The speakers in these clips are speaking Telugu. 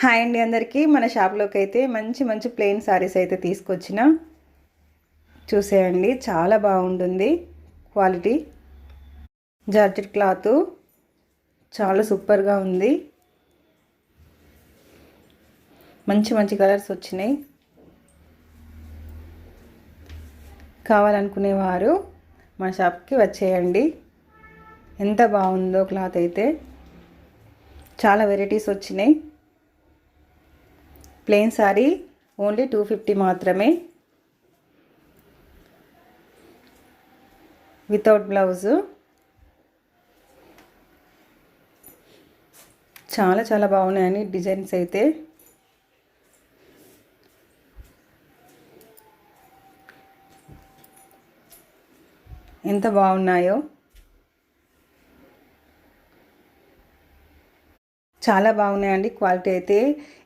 హాయ్ అండి అందరికీ. మన షాప్లోకి అయితే మంచి మంచి ప్లెయిన్ సారీస్ అయితే తీసుకొచ్చిన. చూసేయండి చాలా బాగుంటుంది. క్వాలిటీ. Georgette cloth. చాలా సూపర్గా ఉంది. మంచి మంచి కలర్స్ వచ్చినాయి. కావాలనుకునేవారు మా షాప్కి వచ్చేయండి. ఎంత బాగుందో క్లాత్ అయితే. చాలా వెరైటీస్ వచ్చినాయి. Plain sari only two fifty మాత్రమే. Without blouse. చాలా చాలా బాగున్నాయని డిజైన్స్ అయితే. ఎంత బాగున్నాయో. చాలా బాగున్నాయండి క్వాలిటీ అయితే.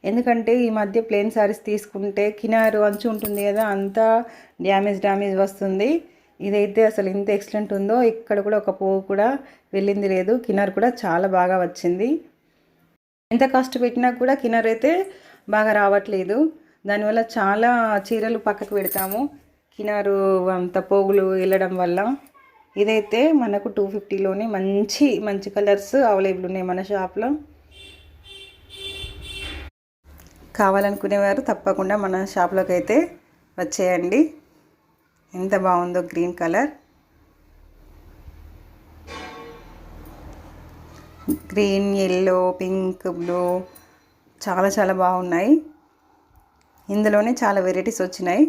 ఎందుకంటే ఈ మధ్య ప్లెయిన్ శారీస్ తీసుకుంటే కినారు అంచు ఉంటుంది కదా అంతా డ్యామేజ్ డ్యామేజ్ వస్తుంది. ఇదైతే అసలు ఎంత ఎక్సలెంట్ ఉందో ఇక్కడ కూడా ఒక పువ్వు కూడా వెళ్ళింది లేదు. కినార్ కూడా చాలా బాగా వచ్చింది. ఎంత కాస్ట్ పెట్టినా కూడా కినార్ అయితే బాగా రావట్లేదు. దానివల్ల చాలా చీరలు పక్కకు పెడతాము. కినారు అంత పోగులు వెళ్ళడం వల్ల ఇదైతే మనకు టూ ఫిఫ్టీలోనే మంచి మంచి కలర్స్ అవైలబుల్ ఉన్నాయి మన షాప్లో. కావాలనుకునేవారు తప్పకుండా మన షాప్లోకి అయితే వచ్చేయండి. ఎంత బాగుందో green colour. Green yellow pink blue చాలా చాలా బాగున్నాయి. ఇందులోనే చాలా వెరైటీస్ వచ్చినాయి.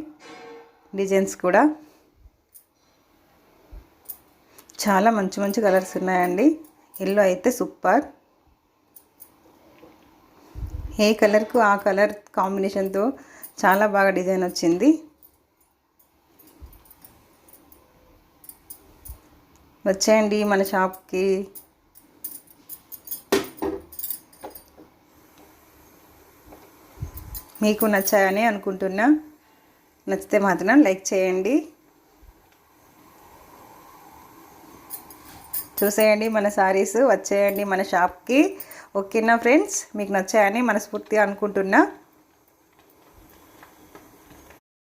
డిజైన్స్ కూడా. చాలా మంచి మంచి కలర్స్ ఉన్నాయండి. ఎల్లో అయితే సూపర్. ఏ కలర్కు ఆ కలర్ కాంబినేషన్తో చాలా బాగా డిజైన్ వచ్చింది. వచ్చేయండి మన షాప్కి మీకు నచ్చాయని అనుకుంటున్నా. నచ్చితే మాత్రం లైక్ చేయండి. చూసేయండి మన శారీస్ వచ్చేయండి మన షాప్కి ఓకేనా ఫ్రెండ్స్? మీకు నచ్చాయని మనస్ఫూర్తిగా అనుకుంటున్నా.